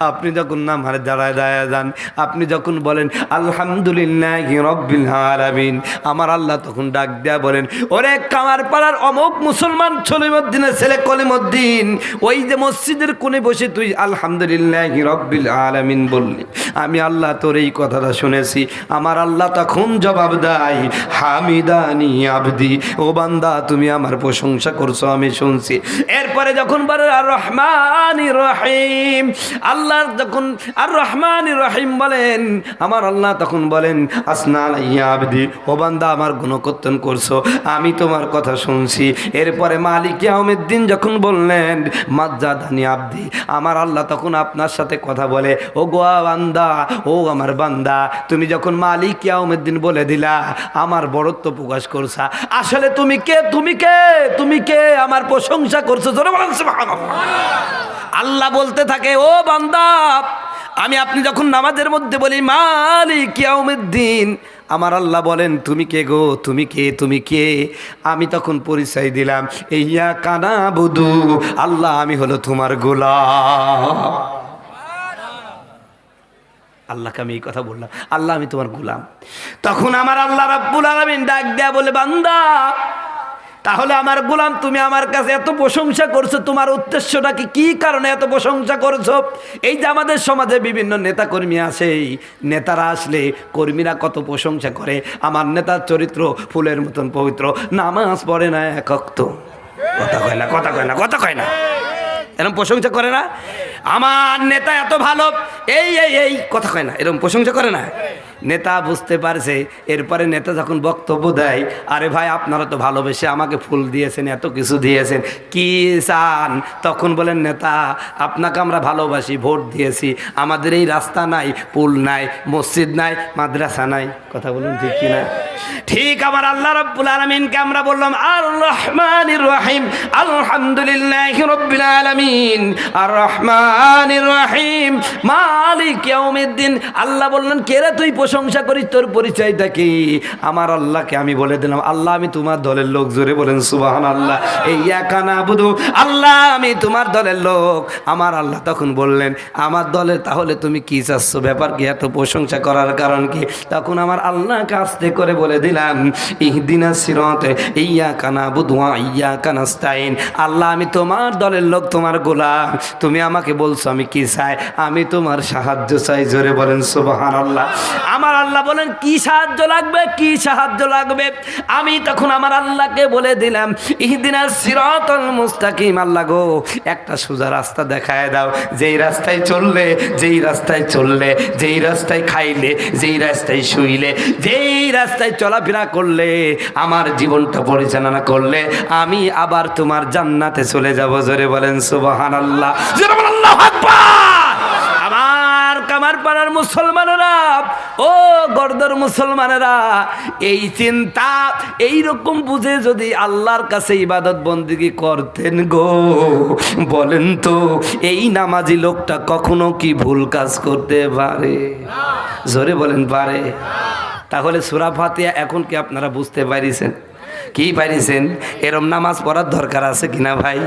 আপনি যখন নাম হারে দাঁড়ায় দাঁড়ায় যান, আপনি যখন বলেন, আলহামদুলিল্লাহ রব্বিল আলামিন, আমার আল্লাহ তখন ডাক দেয়া বলেন, ওরে কামার পাড়ার অমুক মুসলমান সলিমুদ্দিনের ছেলে কলিমুদ্দিন, ওই যে মসজিদের কোণে বসে তুই আলহামদুলিল্লাহ রব্বিল আলামিন বললি। আমি আল্লাহ তোর এই কথাটা শুনেছি। আমার আল্লাহ তখন জবাব দেয়, হামিদানি আবদি, ও বান্দা, তুমি আমার প্রশংসা করছ, আমি শুনছি। এরপরে যখন বলে আর রহমান রহিম, আল্লাহ যখন আর রহমান রহিম বলেন, আমার আল্লাহ তখন বলেন, আসনা আলাইয়া আবদি, ও বান্দা, আমার গুণকর্তন করছ, আমি তোমার কথা শুনছি। এরপরে মালিক আহমেদ্দিন যখন বললেন, মাজ্জাদানি আবদি, আমার আল্লাহ তখন আপনার সাথে কথা বলে ও গোয়া বান্দা ও আমার বান্দা, তুমি যখন মালিক আহমেদ্দিন বলে দিলা, আমার বড়ত্ব প্রকাশ করছা। আসলে তুমি কে? তুমি কে? তুমি কে? আমার প্রশংসা করছ। জোরে আল্লাহ বলতে থাকে, ও বান্দা, আমি আপনি যখন নামাজের মধ্যে বলি, মালিক ইয়াউমিদ্দিন আমার আল্লাহ বলেন, তুমি কে গো? তুমি কে? তুমি কে? আমি তখন পরিচয় দিলাম, ইয়া কানা বুধু আল্লাহ, আমি হলো তোমার গোলাম। আল্লাহকে আমি এই কথা বললাম, আল্লাহ আমি তোমার গুলাম। তখন আমার আল্লাহ রাব্বুল আলামিন ডাক দেয়া বলে, বান্দা, তাহলে আমার গোলাম, তুমি আমার কাছে এত প্রশংসা করছ, তোমার উদ্দেশ্যটা কি? কারণে এত প্রশংসা করছ? এই যে আমাদের সমাজে বিভিন্ন নেতা কর্মী আছে নেতারা আসলে কর্মীরা কত প্রশংসা করে। আমার নেতার চরিত্র ফুলের মতন পবিত্র, নামাজ পড়ে না একক কথা কয় না, কথা কয় না, কথা কয় না। এরকম প্রশংসা করে না? আমার নেতা এত ভালো, এই এই এই, কথা কয় না, এরম প্রশংসা করে না? নেতা বুঝতে পারছে, এরপরে নেতা যখন বক্তব্য দেয়, আরে ভাই, আপনারা তো ভালোবেসে আমাকে ফুল দিয়েছেন, এত কিছু দিয়েছেন, কি চান? তখন বলেন, নেতা, আপনাকে আমরা ভালোবাসি, ভোট দিয়েছি, আমাদের এই রাস্তা নাই, পুল নাই, মসজিদ নাই, মাদ্রাসা নাই। কথা বলুন ঠিক কিনা ঠিক আমার আল্লাহ রাব্বুল আলামিনকে আমরা বললাম আর রহমান রহিম, আলহামদুলিল্লাহ রাব্বিল আলামিন আর রহমানির রহিম, মালিক আল্লাহ বললেন, কে রে তুই প্রশংসা করিস তোর পরিচয়টা কি? আমার আল্লাহকে আমি বলে দিলাম, আল্লাহ, আমি তোমার দলের লোক, জোরে বলেন সুবাহান আল্লাহ এই একানা বুধু, আল্লাহ, আমি তোমার দলের লোক। আমার আল্লাহ তখন বললেন, আমার দলের তাহলে তুমি কি চাচ্ছ? ব্যাপার কি এত প্রশংসা করার কারণ কি? তখন আমার আল্লাহ আস্তে করে বলে দিলাম, ইহদিনা সিরতে ইয়া কানা বুধুয়া ইয়া কানাস্তাইন আল্লাহ, আমি তোমার দলের লোক, তোমার গোলাম। তুমি আমাকে বলছো আমি কি চাই? আমি তোমার সাহায্য চাই, জোরে বলেন সুবাহান আল্লাহ আমার আল্লাহ বলেন, কি সাহায্য লাগবে? কি সাহায্য লাগবে? আমি তখন আমার আল্লাহকে বলে দিলাম, ইহদিনা সিরাতাল মুস্তাকিম, আল্লাহ গো, একটা সোজা রাস্তা দেখায় দাও। যেই রাস্তায় চললে, যেই রাস্তায় চললে, যেই রাস্তায় খাইলে, যেই রাস্তায় শুইলে, যেই রাস্তায় চলাফেরা করলে, আমার জীবনটা পরিচালনা করলে, আমি আবার তোমার জান্নাতে চলে যাব। জোরে বলেন সুবহান আল্লাহ আল্লাহ আমার পাড়ার মুসলমানেরা, ও গর্দর মুসলমানেরা, এই চিন্তা এই রকম বুঝে যদি আল্লাহর কাছে ইবাদত বন্দিগি করতেন গো, বলেন তো, এই নামাজি লোকটা কখনো কি ভুল কাজ করতে পারে? জোরে বলেন, পারে। তাহলে সুরা ফাতিয়া এখন কি আপনারা বুঝতে পারিছেন? কি পারিছেন? এরম নামাজ পড়ার দরকার আছে কিনা ভাই?